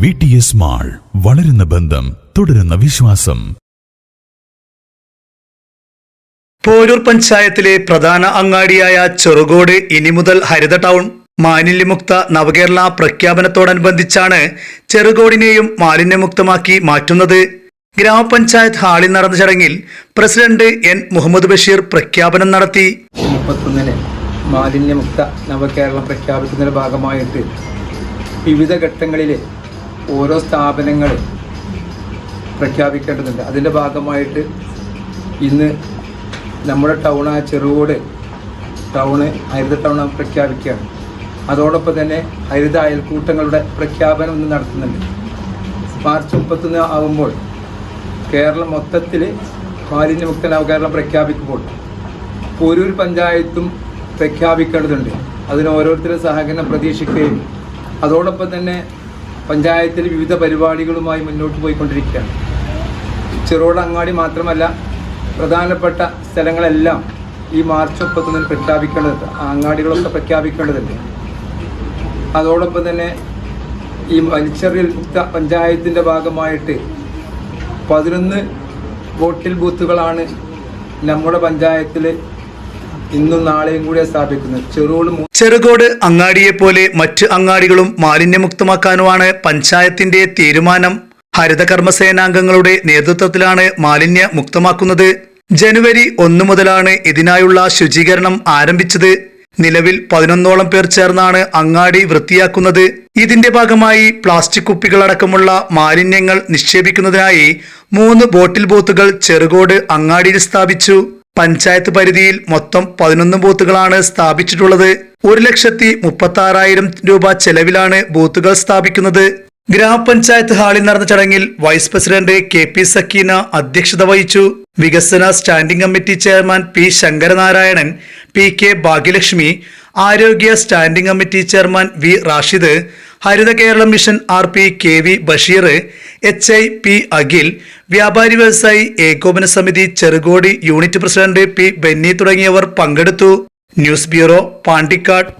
V T S mall വളരുന്ന ബന്ധം തുടരുന്ന വിശ്വാസം. പോരൂർ പഞ്ചായത്തിലെ പ്രധാന അങ്ങാടിയായ ചെറുകോട് ഇനി മുതൽ ഹരിത ടൗൺ. മാലിന്യമുക്ത നവകേരള പ്രഖ്യാപനത്തോടനുബന്ധിച്ചാണ് ചെറുകോടിനെയും മാലിന്യമുക്തമാക്കി മാറ്റുന്നത്. ഗ്രാമപഞ്ചായത്ത് ഹാളിൽ നടന്ന ചടങ്ങിൽ പ്രസിഡന്റ് എൻ മുഹമ്മദ് ബഷീർ പ്രഖ്യാപനം നടത്തി. മുപ്പത്തൊന്നിന് മാലിന്യമുക്ത നവകേരളം പ്രഖ്യാപിക്കുന്നതിന്റെ ഭാഗമായിട്ട് വിവിധ ഘട്ടങ്ങളിൽ ഓരോ സ്ഥാപനങ്ങൾ പ്രഖ്യാപിക്കേണ്ടതുണ്ട്. അതിന്റെ ഭാഗമായിട്ട് ഇന്ന് നമ്മുടെ ടൗണായ ചെറുകോട് ടൗണ് ഹരിത ടൗൺ പ്രഖ്യാപിക്കുകയാണ്. അതോടൊപ്പം തന്നെ ഹരിത അയൽക്കൂട്ടങ്ങളുടെ പ്രഖ്യാപനം ഇന്ന് നടത്തുന്നുണ്ട്. മാർച്ച് മുപ്പത്തൊന്ന് ആകുമ്പോൾ കേരളം മൊത്തത്തിൽ മാലിന്യമുക്ത നവകേരളം പ്രഖ്യാപിക്കുമ്പോൾ പോരൂർ പഞ്ചായത്തും പ്രഖ്യാപിക്കേണ്ടതുണ്ട്. അതിന് ഓരോരുത്തരും സഹകരണം പ്രതീക്ഷിക്കുകയും അതോടൊപ്പം തന്നെ പഞ്ചായത്തിൽ വിവിധ പരിപാടികളുമായി മുന്നോട്ട് പോയിക്കൊണ്ടിരിക്കുകയാണ്. ചെറുകിട അങ്ങാടി മാത്രമല്ല പ്രധാനപ്പെട്ട സ്ഥലങ്ങളെല്ലാം ഈ മാർച്ച് മുപ്പത്തൊന്നിന് പ്രഖ്യാപിക്കേണ്ടതുണ്ട്. അങ്ങാടികളൊക്കെ പ്രഖ്യാപിക്കേണ്ടതുണ്ട്. അതോടൊപ്പം തന്നെ ഈ വലിച്ചെറിയൽ മുക്ത പഞ്ചായത്തിന്റെ ഭാഗമായിട്ട് പതിനൊന്ന് വോട്ടിൽ ബൂത്തുകളാണ് നമ്മുടെ പഞ്ചായത്തിൽ ഇന്നും നാളെയും കൂടെ സ്ഥാപിക്കുന്നത് ചെറുകോട് ചെറുകോട് അങ്ങാടിയെ പോലെ മറ്റ് അങ്ങാടികളും മാലിന്യമുക്തമാക്കാനുമാണ് പഞ്ചായത്തിന്റെ തീരുമാനം. ഹരിത കർമ്മസേനാംഗങ്ങളുടെ നേതൃത്വത്തിലാണ് മാലിന്യ മുക്തമാക്കുന്നത്. ജനുവരി ഒന്നു മുതലാണ് ഇതിനായുള്ള ശുചീകരണം ആരംഭിച്ചത്. നിലവിൽ പതിനൊന്നോളം പേർ ചേർന്നാണ് അങ്ങാടി വൃത്തിയാക്കുന്നത്. ഇതിന്റെ ഭാഗമായി പ്ലാസ്റ്റിക് കുപ്പികളടക്കമുള്ള മാലിന്യങ്ങൾ നിക്ഷേപിക്കുന്നതിനായി മൂന്ന് ബോട്ടിൽ ബോത്തുകൾ ചെറുകോട് അങ്ങാടിയിൽ സ്ഥാപിച്ചു. പഞ്ചായത്ത് പരിധിയിൽ മൊത്തം പതിനൊന്ന് ബൂത്തുകളാണ് സ്ഥാപിച്ചിട്ടുള്ളത്. ഒരു ലക്ഷത്തി മുപ്പത്തി ആറായിരം രൂപ ചെലവിലാണ് ബൂത്തുകൾ സ്ഥാപിക്കുന്നത്. ഗ്രാമപഞ്ചായത്ത് ഹാളിൽ നടന്ന ചടങ്ങിൽ vice president K P Sakeena അധ്യക്ഷത വഹിച്ചു. വികസന standing committee chairman P Sankaranarayanan P K Bhagyalakshmi ആരോഗ്യ standing committee chairman V Rashid Haritha Keralam mission R P K V Basheer H I P Akhil വ്യാപാരി വ്യവസായി ഏകോപന സമിതി ചെറുകോടി യൂണിറ്റ് പ്രസിഡന്റ് പി ബെന്നി തുടങ്ങിയവർ പങ്കെടുത്തു. News bureau Pandikkad.